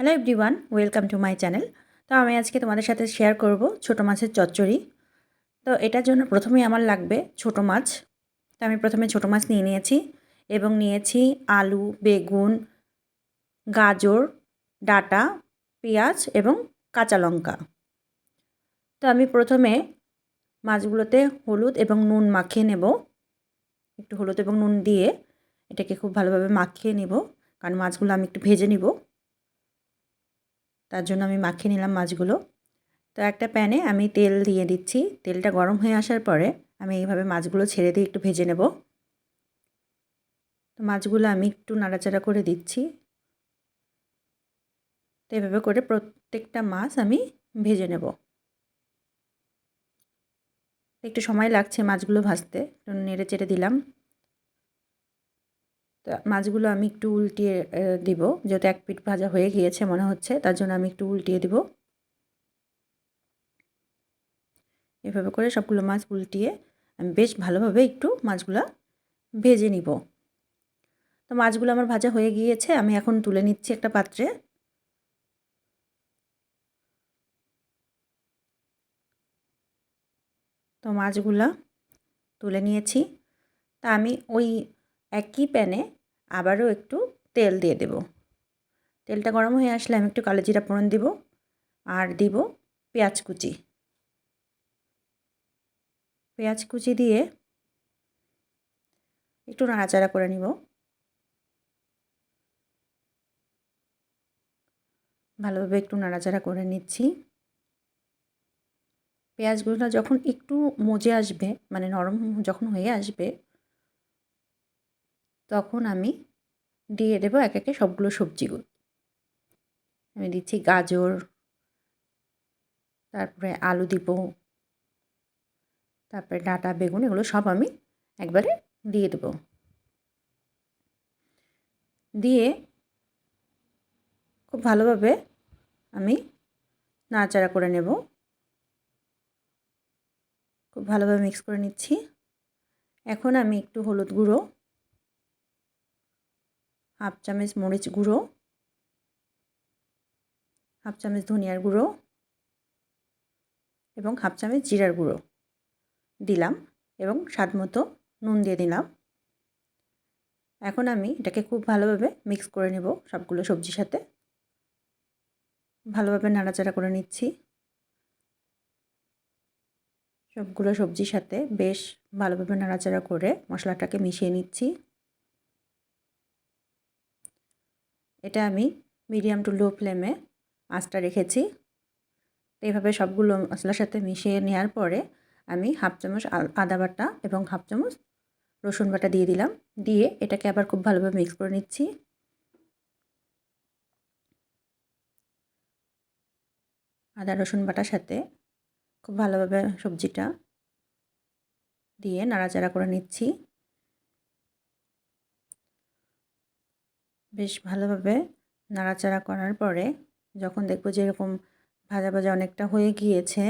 Hello everyone welcome to my channel তো আমি আজকে তোমাদের সাথে শেয়ার করব ছোট মাছের চচ্চড়ি। তো এটার জন্য প্রথমেই আমার লাগবে ছোট মাছ। তো আমি প্রথমে ছোট মাছ নিয়ে নিয়েছি এবং নিয়েছি আলু, বেগুন, গাজর, ডাটা, পেঁয়াজ এবং কাঁচা লঙ্কা। তো আমি প্রথমে মাছগুলোতে হলুদ এবং নুন মাখিয়ে নেব। একটু হলুদ এবং নুন দিয়ে এটাকে খুব ভালোভাবে মাখিয়ে নেব। কারণ মাছগুলো আমি একটু ভেজে নিব। তার জন্য আমি মাখিয়ে নিলাম মাছগুলো। তো একটা প্যানে আমি তেল দিয়ে দিচ্ছি। তেলটা গরম হয়ে আসার পরে আমি এইভাবে মাছগুলো ছেড়ে দিয়ে একটু ভেজে নেব। তো মাছগুলো আমি একটু নাড়াচাড়া করে দিচ্ছি। তো এভাবে করে প্রত্যেকটা মাছ আমি ভেজে নেব। একটু সময় লাগছে মাছগুলো ভাজতে। একটু নেড়ে চেড়ে দিলাম। তো মাছগুলো আমি একটু উল্টিয়ে দিব। যেহেতু এক পিঠ ভাজা হয়ে গিয়েছে মনে হচ্ছে, তার জন্য আমি একটু উল্টিয়ে দিব। এভাবে করে সবগুলো মাছ উল্টিয়ে আমি বেশ ভালোভাবে একটু মাছগুলো ভেজে নিব। তো মাছগুলো আমার ভাজা হয়ে গিয়েছে, আমি এখন তুলে নিচ্ছি একটা পাত্রে। তো মাছগুলো তুলে নিয়েছি। তা আমি ওই একই প্যানে আবারও একটু তেল দিয়ে দেব। তেলটা গরম হয়ে আসলে আমি একটু কালো জিরা ফোড়ন দিব আর দিব পেঁয়াজ কুচি। পেঁয়াজ কুচি দিয়ে একটু নাড়াচাড়া করে নিব। ভালোভাবে একটু নাড়াচাড়া করে নিচ্ছি। পেঁয়াজগুলো যখন একটু মজে আসবে মানে নরম যখন হয়ে আসবে তখন আমি দিয়ে দেবো এক একে সবগুলো সবজিগুলো। আমি দিচ্ছি গাজর, তারপরে আলু দিব, তারপরে ডাটা, বেগুন, এগুলো সব আমি একবারে দিয়ে দেবো। দিয়ে খুব ভালোভাবে আমি নাড়াচাড়া করে নেব। খুব ভালোভাবে মিক্স করে নিচ্ছি। এখন আমি একটু হলুদ গুঁড়ো হাফ চামচ মরিচ গুঁড়ো, হাফ চামচ ধনিয়ার গুঁড়ো এবং হাফ চামচ জিরার গুঁড়ো দিলাম এবং স্বাদ মতো নুন দিয়ে দিলাম। এখন আমি এটাকে খুব ভালোভাবে মিক্স করে নেব সবগুলো সবজির সাথে। ভালোভাবে নাড়াচাড়া করে নিচ্ছি। সবগুলো সবজির সাথে বেশ ভালোভাবে নাড়াচাড়া করে মশলাটাকে মিশিয়ে নিচ্ছি। এটা আমি মিডিয়াম টু লো ফ্লেমে আঁচটা রেখেছি। তো এইভাবে সবগুলো মশলার সাথে মিশিয়ে নেওয়ার পরে আমি হাফ চামচ আদা বাটা এবং হাফ চামচ রসুন বাটা দিয়ে দিলাম। দিয়ে এটাকে আবার খুব ভালোভাবে মিক্স করে নিচ্ছি। আদা, রসুন বাটার সাথে খুব ভালোভাবে সবজিটা দিয়ে নাড়াচাড়া করে নিচ্ছি। বেশ ভালোভাবে নাড়াচাড়া করার পরে যখন দেখব যে এরকম ভাজা ভাজা অনেকটা হয়ে গিয়েছে,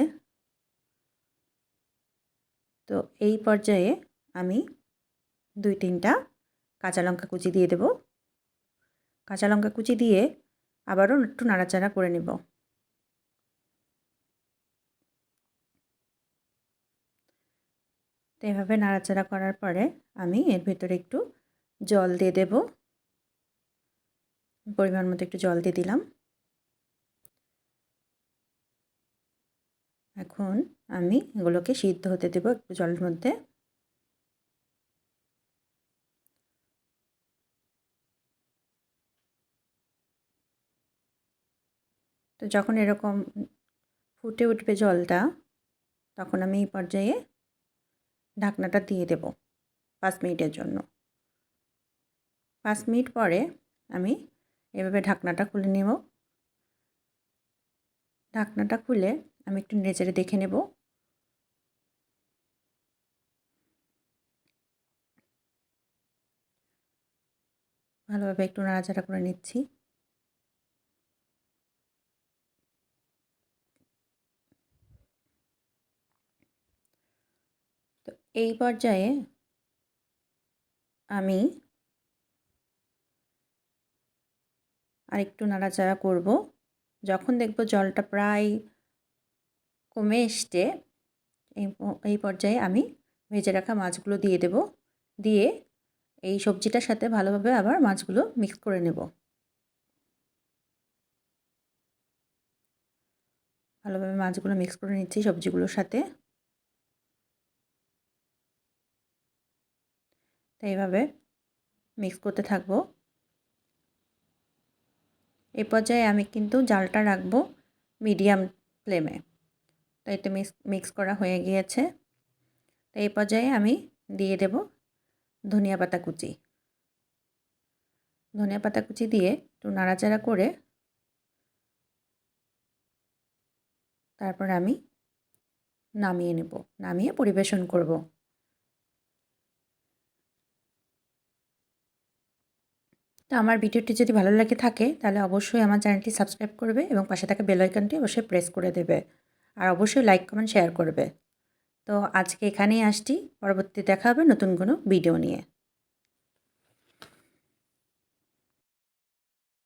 তো এই পর্যায়ে আমি দুই তিনটা কাঁচা লঙ্কা কুচি দিয়ে দেব। কাঁচা লঙ্কা কুচি দিয়ে আবারও একটু নাড়াচাড়া করে নেব। তো এভাবে নাড়াচাড়া করার পরে আমি এর ভেতরে একটু জল দিয়ে দেবো। পরিমাণ মতো একটু জল দিয়ে দিলাম। এখন আমি এগুলোকে সিদ্ধ হতে দেবো একটু জলের মধ্যে। তো যখন এরকম ফুটে উঠবে জলটা, তখন আমি এই পর্যায়ে ঢাকনাটা দিয়ে দেব পাঁচ মিনিটের জন্য। পাঁচ মিনিট পরে আমি এভাবে ঢাকনাটা খুলে নেব। ঢাকনাটা খুলে আমি একটু নেচেড়ে দেখে নেব। ভালোভাবে একটু নাড়াচাড়া করে নিচ্ছি। তো এই পর্যায়ে আমি আর একটু নাড়াচাড়া করব। যখন দেখব জলটা প্রায় কমে এসছে, এই পর্যায়ে আমি ভেজে রাখা মাছগুলো দিয়ে দেব। দিয়ে এই সবজিটার সাথে ভালোভাবে আবার মাছগুলো মিক্স করে নেব। ভালোভাবে মাছগুলো মিক্স করে নিচ্ছি সবজিগুলোর সাথে। তো এইভাবে মিক্স করতে থাকব। এই পর্যায়ে আমি কিন্তু জালটা রাখব মিডিয়াম ফ্লেমে। তো এতে মিক্স মিক্স করা হয়ে গিয়েছে। তো এই পর্যায়ে আমি দিয়ে দেব ধনিয়া পাতা কুচি। ধনিয়া পাতা কুচি দিয়ে একটু নাড়াচাড়া করে তারপর আমি নামিয়ে নেব, নামিয়ে পরিবেশন করব। তো আমার ভিডিওটি যদি ভালো লাগে থাকে, তাহলে অবশ্যই আমার চ্যানেলটি সাবস্ক্রাইব করবে এবং পাশে থাকা বেলাইকনটি অবশ্যই প্রেস করে দেবে। আর অবশ্যই লাইক, কমেন্ট, শেয়ার করবে। তো আজকে এখানেই আসছি। পরবর্তী দেখা হবে নতুন কোনো ভিডিও নিয়ে।